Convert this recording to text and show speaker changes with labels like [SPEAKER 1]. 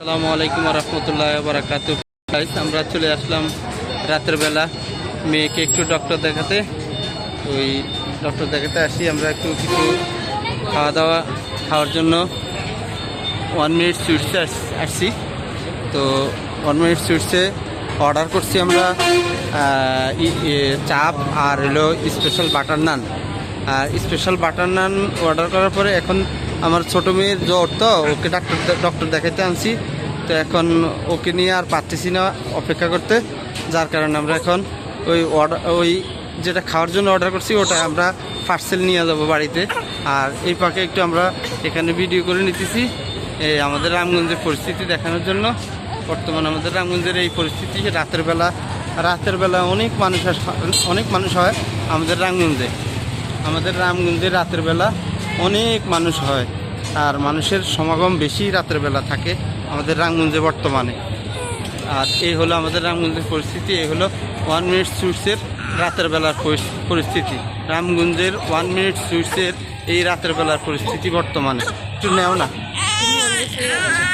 [SPEAKER 1] আসসালামু আলাইকুম রহমতুল্লাহ বারাকাতু আমরা চলে আসলাম রাতের বেলা। মেয়েকে একটু ডক্টর দেখাতে। ওই ডক্টর দেখাতে আসি। আমরা একটু কিছু খাওয়া দাওয়া খাওয়ার জন্য ওয়ান মিনিট সুইটসে আসছি। তো ওয়ান মিনিট সুইটসে অর্ডার করছি আমরা চাপ আর হলো স্পেশাল বাটার নান আর স্পেশাল বাটার নান অর্ডার করার পরে এখন আমার ছোটো মেয়ের জ্বর তো, ওকে ডাক্তার ডক্টর দেখাতে আনছি। তো এখন ওকে নিয়ে আর পারতেছি না অপেক্ষা করতে, যার কারণে আমরা এখন ওই অর্ডার ওই যেটা খাওয়ার জন্য অর্ডার করছি, ওটা আমরা পার্সেল নিয়ে যাব বাড়িতে। আর এই পাকে একটু আমরা এখানে ভিডিও করে নিতেছি, এই আমাদের রামগঞ্জের পরিস্থিতি দেখানোর জন্য। বর্তমান আমাদের রামগঞ্জের এই পরিস্থিতি, রাতের বেলা রাতের বেলা অনেক মানুষ অনেক মানুষ হয় আমাদের রামগঞ্জে। আমাদের রামগঞ্জে রাতের বেলা অনেক মানুষ হয়। আর মানুষের সমাগম বেশি রাতের বেলা থাকে আমাদের রামগঞ্জে বর্তমানে। আর এই হলো আমাদের রামগঞ্জের পরিস্থিতি, এই হলো ওয়ান মিনিট সুইটসের রাতের বেলার পরিস্থিতি। রামগঞ্জের ওয়ান মিনিট সুইটসের এই রাতের বেলার পরিস্থিতি বর্তমানে। একটু নেও না।